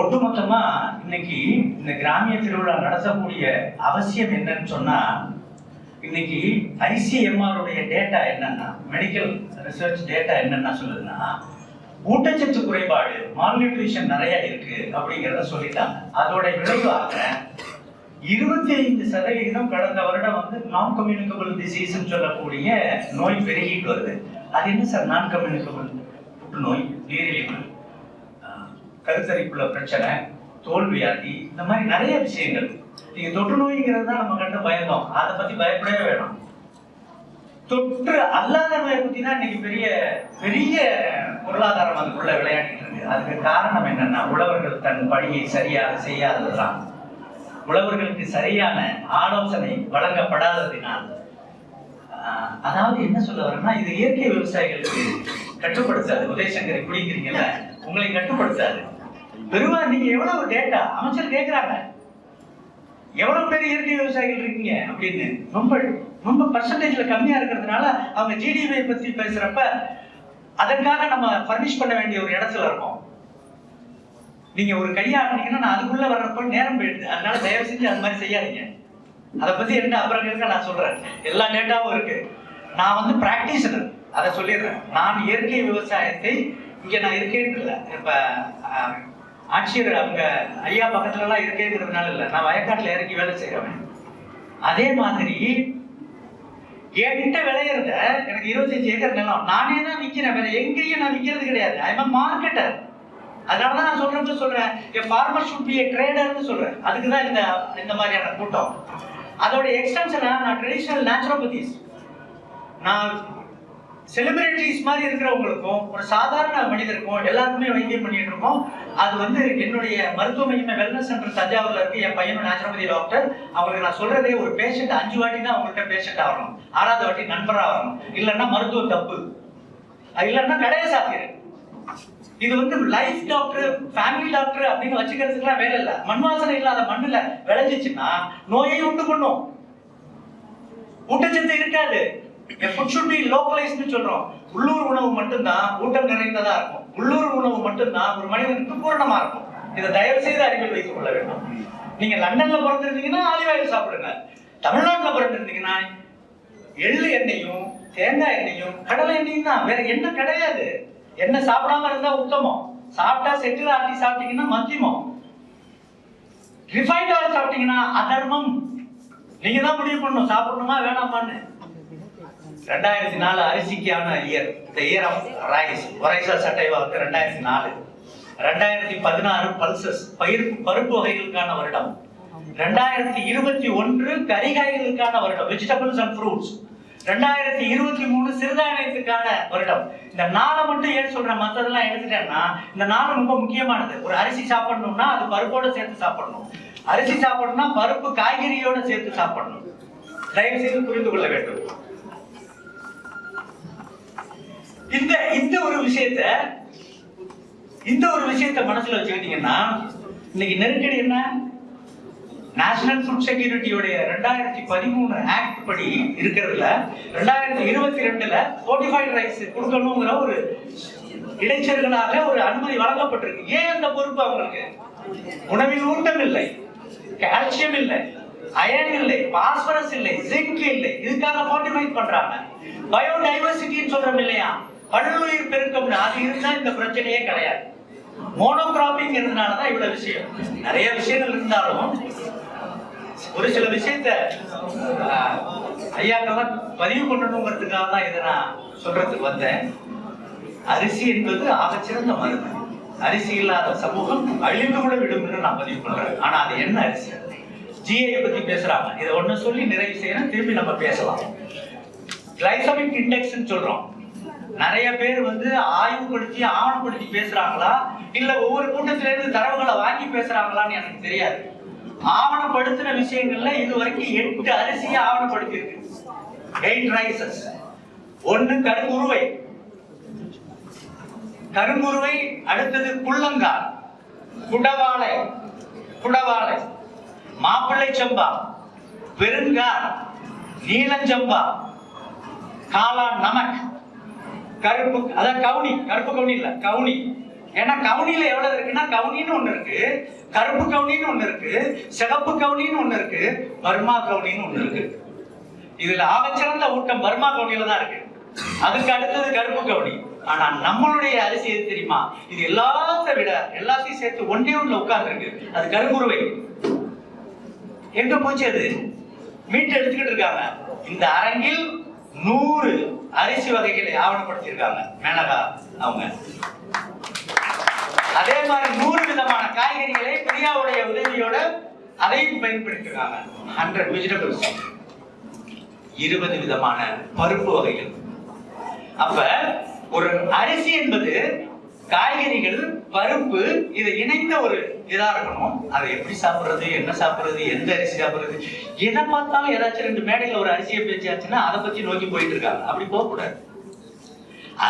ஒட்டுமொத்தமா இன்னைக்கு இந்த கிராமிய திருவிழா நடத்தக்கூடிய அவசியம் என்னன்னு சொன்னா இன்னைக்கு ஐசிஎம்ஆருடைய டேட்டா என்னன்னா மெடிக்கல் ரிசர்ச் டேட்டா என்னன்னா சொல்லுதுன்னா ஊட்டச்சத்து குறைபாடு மால்நியூட்ரிஷன் நிறைய இருக்கு அப்படிங்கிறத சொல்லிட்டாங்க. அதோட விளைவாக இருபத்தி ஐந்து சதவிகிதம் கடந்த வருடம் வந்து நான் கம்யூனிகபிள் டிசீஸ்ன்னு சொல்லக்கூடிய நோய் பெருகிட்டு வருது. அது என்ன சார்? நான் கம்யூனிகபிள் புற்றுநோய் நீரிழிவு. கருத்தரிப்புள்ள பிரச்சனை தோல்வியாதி இந்த மாதிரி நிறைய விஷயங்கள். நீங்க தொற்று நோய்ங்கிறது தான் நம்ம கண்டு பயந்தோம் அதை பத்தி பயப்படவே வேணாம். தொற்று அல்லாத நோயை பத்தி தான் இன்னைக்கு பெரிய பெரிய பொருளாதாரம் அதுக்குள்ள விளையாடிட்டு இருக்கு. அதுக்கு காரணம் என்னன்னா உழவர்கள் தன் பணியை சரியாக செய்யாததுதான். உழவர்களுக்கு சரியான ஆலோசனை வழங்கப்படாததினால் அதாவது என்ன சொல்ல வரேன்னா இது இயற்கை விவசாயிகளுக்கு கட்டுப்படுத்தாது. உதயசங்கரை குடிக்கிறீங்கல்ல உங்களை கட்டுப்படுத்தாது. பெருவா நீங்க எவ்வளவு டேட்டா அமைச்சர் கேட்கிறாங்க எவ்வளவு பேர் இயற்கை விவசாயிகள் இருக்கீங்க அப்படின்னு. ரொம்ப ரொம்ப பர்சன்டேஜ்ல கம்மியா இருக்கிறதுனால அவங்க ஜிடிபி பத்தி பேசுறப்ப அதற்காக நம்ம ஃபர்னிஷ் பண்ண வேண்டிய ஒரு இடத்துல இருக்கோம். நீங்க ஒரு கையாடுனீங்கன்னா நான் அதுக்குள்ள வர்றப்ப நேரம் போயிடுது. அதனால தயவு செஞ்சு அது மாதிரி செய்யாதீங்க. அதை பத்தி என்ன அப்புறம் இருக்க நான் சொல்றேன். எல்லா டேட்டாவும் இருக்கு. நான் வந்து பிராக்டிஷனர் அதை சொல்லிடுறேன். நான் இயற்கை விவசாயத்தை இங்க நான் இருக்கேன்னு இல்லை. இப்ப ஆட்சியர் அவங்க ஐயா பக்கத்துல எல்லாம் இருக்கேங்கிறதுனால இல்லை. நான் வயக்காட்டுல இறங்கி வேலை செய்யறவன் அதே மாதிரி என்கிட்ட விளையிறத எனக்கு இருபத்தஞ்சு ஏக்கர் நிலம். நானே தான் விற்கிறேன் வேற எங்கேயும் நான் விற்கிறது கிடையாது. ஐ எம் மார்க்கெட்டர் அதனால தான் நான் சொல்றப்ப சொல்றேன். என் ஃபார்மர் ஷுட் பி ட்ரேடர்னு சொல்றேன். அதுக்கு தான் இந்த இந்த மாதிரியான கூட்டம். அதோட எக்ஸ்டென்ஷனா நான் ட்ரெடிஷ்னல் நேச்சுரோபதிஸ் நான் செலிபிரிட்டிஸ் மாதிரி இருக்கிறவங்களுக்கும் ஒரு சாதாரண மனிதருக்கும் எல்லாருக்குமே வைத்தியம் பண்ணிட்டு இருக்கோம். அது வந்து என்னுடைய மருத்துவ மையம் வெல்னஸ் சென்டர் தஞ்சாவூர்ல இருக்கு. என் பையனும் நேச்சுரோபதி டாக்டர் அவங்களுக்கு நான் சொல்றதே ஒரு பேஷண்ட் அஞ்சு வாட்டி தான் அவங்கள்ட்ட பேஷண்ட் ஆகணும். ஆறாவது வாட்டி நண்பராக ஆகணும். இல்லைன்னா மருத்துவம் தப்பு. அது இல்லைன்னா கடையை சாத்திரு இது வந்து லைஃப் டாக்டர் ஃபேமிலி டாக்டர் அப்படின்னு வச்சுக்கிறதுக்குலாம் வேலை இல்லை. மண் வாசனை இல்லாத மண்ணுல விளைஞ்சிச்சுன்னா நோயை உண்டு பண்ணும். ஊட்டச்சத்து இருக்காது. ஃபுட் ஷுட் பி லோக்கலைஸ்னு சொல்றோம் உள்ளூர் உணவு மட்டும்தான் ஊட்டம் நிறைந்ததா இருக்கும். உள்ளூர் உணவு மட்டும்தான் ஒரு மனிதனுக்கு பூரணமா இருக்கும். இதை தயவு செய்து அறிவில் வைத்துக் கொள்ள வேண்டும். நீங்க லண்டன்ல பிறந்திருந்தீங்கன்னா ஆலிவ் ஆயில் சாப்பிடுங்க. தமிழ்நாட்டுல பிறந்திருந்தீங்கன்னா எள்ளு எண்ணெயும் தேங்காய் எண்ணெயும் கடலை எண்ணெயும் தான். வேற எண்ணெய் கிடையாது. எண்ணெய் சாப்பிடாம இருந்தா உத்தமம். சாப்பிட்டா செட்டில் ஆட்டி சாப்பிட்டீங்கன்னா மத்தியமம். ரிஃபைண்ட் ஆயில் சாப்பிட்டீங்கன்னா அதர்மம். நீங்க தான் முடிவு பண்ணணும். சாப்பிடணுமா வேணாமான்னு. ரெண்டாயிரத்தி நாலு அரிசிக்கான இயர் இந்த இயர் ஆஃப் ரைஸ் ஒரைசா சட்டைவா வந்து ரெண்டாயிரத்தி நாலு. ரெண்டாயிரத்தி பதினாறு பல்சஸ் பயிர் பருப்பு வகைகளுக்கான வருடம். ரெண்டாயிரத்தி இருபத்தி ஒன்று கறிகாய்களுக்கான வருடம் வெஜிடபிள்ஸ் அண்ட் ஃப்ரூட்ஸ் ரெண்டாயிரத்தி இருபத்தி மூணு சிறுதானியத்துக்கான வருடம். இந்த நாளை மட்டும் ஏன் சொல்றேன்? மற்றதெல்லாம் எடுத்துட்டேன்னா இந்த நாள் ரொம்ப முக்கியமானது. ஒரு அரிசி சாப்பிடணும்னா அது பருப்போட சேர்த்து சாப்பிடணும். அரிசி சாப்பிடணும்னா பருப்பு காய்கறியோட சேர்த்து சாப்பிடணும். தயவு செய்து புரிந்து கொள்ள வேண்டும். இந்த இந்த ஒரு விஷயத்த இந்த ஒரு விஷயத்த மனசுல வச்சுக்கிட்டீங்கன்னா இன்னைக்கு நெருக்கடி என்ன? நேஷனல் ஃபுட் செக்யூரிட்டியோடைய ரெண்டாயிரத்தி பதிமூணு ஆக்ட் படி இருக்கிறதுல ரெண்டாயிரத்தி இருபத்தி ரெண்டுல ஃபோர்ட்டிஃபைட் ரைஸ் கொடுக்கணுங்கிற ஒரு இடைச்சல்களாக ஒரு அனுமதி வழங்கப்பட்டிருக்கு. ஏன் அந்த பொறுப்பு அவங்களுக்கு? உணவில் ஊட்டம் இல்லை கால்சியம் இல்லை அயன் இல்லை பாஸ்பரஸ் இல்லை ஜிங்க் இல்லை. இதுக்காக ஃபோர்ட்டிஃபைட் பண்றாங்க. பயோடைவர்சிட்டின்னு சொல்றோம் இல்லையா? பல்லுயிர் பெருக்கம்னு அது இருந்தா இந்த பிரச்சனையே கிடையாது. மோனோகிராபிங் இருந்தனாலதான் இவ்வளவு விஷயம். நிறைய விஷயங்கள் இருந்தாலும் ஒரு சில விஷயத்த ஐயாக்கெல்லாம் பதிவு பண்ணணுங்கிறதுக்காக தான் இதை நான் சொல்றதுக்கு வந்தேன். அரிசி என்பது ஆகச்சிறந்த மருந்து. அரிசி இல்லாத சமூகம் அழிந்து கூட விடும்னு நான் பதிவு பண்றேன். ஆனா அது என்ன அரிசி? ஜிஐ பத்தி பேசுறாங்க. இதை ஒண்ணு சொல்லி நிறைவு செய்யணும் திரும்பி நம்ம பேசலாம். கிளைசமிக் இண்டெக்ஸ் சொல்றோம். நிறைய பேர் வந்து ஆய்வுபடுத்தி ஆவணப்படுத்தி பேசுறாங்களா? இல்ல ஒவ்வொரு கூட்டத்தில இருந்து தரவுகளை வாங்கி பேசுறாங்களான்னு எனக்கு தெரியாது. ஆவணப்படுத்தின விஷயங்கள்ல இது வரைக்கும் எட்டு அரிசியை ஆவணப்படுத்தி இருக்கு எயிட் ரைசஸ் ஒன்று கருங்குருவை கருங்குருவை அடுத்தது புள்ளங்கால் குடவாளை. குடவாளை. மாப்பிள்ளை செம்பா. பெருங்கார் நீலஞ்சம்பா. காளான் நமக். கருப்பு அதான் கவுனி கருப்பு கவுனி இல்ல கவுனி. ஏன்னா கவுனியில எவ்வளவு இருக்குன்னா கவுனின்னு ஒண்ணு இருக்கு கருப்பு கவுனின்னு ஒண்ணு இருக்கு சிகப்பு கவுனின்னு ஒண்ணு இருக்கு பர்மா கவுனின்னு ஒண்ணு இருக்கு. இதுல ஆகச்சிறந்த ஊட்டம் பர்மா கவுனியில தான் இருக்கு. அதுக்கு அடுத்தது கருப்பு கவுனி. ஆனா நம்மளுடைய அரிசி எது தெரியுமா? இது எல்லாத்த விட எல்லாத்தையும் சேர்த்து ஒன்றே ஒண்ணுல உட்கார்ந்து இருக்கு அது கருங்குருவை. எங்க போச்சு அது? மீட்டு எடுத்துக்கிட்டு இருக்காங்க. இந்த அரங்கில் நூறு அரிசி வகைகளை ஆவணப்படுத்தியிருக்காங்க. மேனகா அவங்க. அதே மாதிரி நூறு விதமான காய்கறிகளை பிரியாவுடைய உதவியோட அதையும் பயன்படுத்திருக்காங்க ஹண்ட்ரட் வெஜிடபிள்ஸ் இருபது விதமான பருப்பு வகைகள். அப்ப ஒரு அரிசி என்பது காய்கறிகள் பருப்பு இதை இணைந்த ஒரு இதா இருக்கணும். அதை எப்படி சாப்பிடுறது என்ன சாப்பிடுறது எந்த அரிசி சாப்பிடுறது எதை பார்த்தாலும் ஏதாச்சும் ரெண்டு மேடையில ஒரு அரிசியை பேச்சாச்சுன்னா அதை பத்தி நோக்கி போயிட்டு இருக்காங்க. அப்படி போகக்கூடாது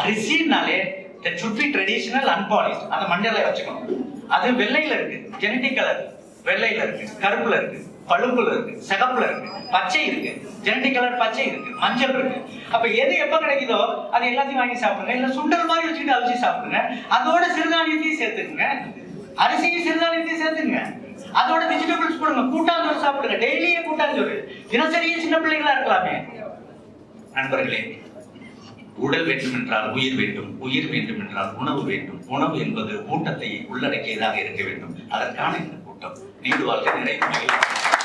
அரிசினாலே should be ட்ரெடிஷனல் அன்பாலிஷ்ட் அந்த மஞ்சளை வச்சுக்கணும். அது வெள்ளையில இருக்கு. ஜெனட்டிக் கலர் வெள்ளையில இருக்கு. கருப்புல இருக்கு. பழுப்புல இருக்கு சிகப்புல இருக்கு பச்சை இருக்கு ஜெனடிக் கலர் பச்சை இருக்கு மஞ்சள் இருக்கு. அப்ப எது எப்ப கிடைக்குதோ அது எல்லாத்தையும் வாங்கி சாப்பிடுங்க. இல்ல சுண்டல் மாதிரி வச்சுக்கிட்டு அவிச்சு சாப்பிடுங்க. அதோட சிறுதானியத்தையும் சேர்த்துக்குங்க. அரிசியும் சிறுதானியத்தையும் சேர்த்துங்க அதோட வெஜிடபிள்ஸ் போடுங்க. கூட்டாஞ்சோறு சாப்பிடுங்க. டெய்லியே கூட்டாஞ்சோறு. தினசரியே சின்ன பிள்ளைங்களா இருக்கலாமே. நண்பர்களே உடல் வேண்டும் என்றால் உயிர் வேண்டும் உயிர் வேண்டும் என்றால் உணவு வேண்டும். உணவு என்பது ஊட்டத்தை உள்ளடக்கியதாக இருக்க வேண்டும். அதற்கான இந்த கூட்டம் நீடு வாழ்க்கை நிறைவு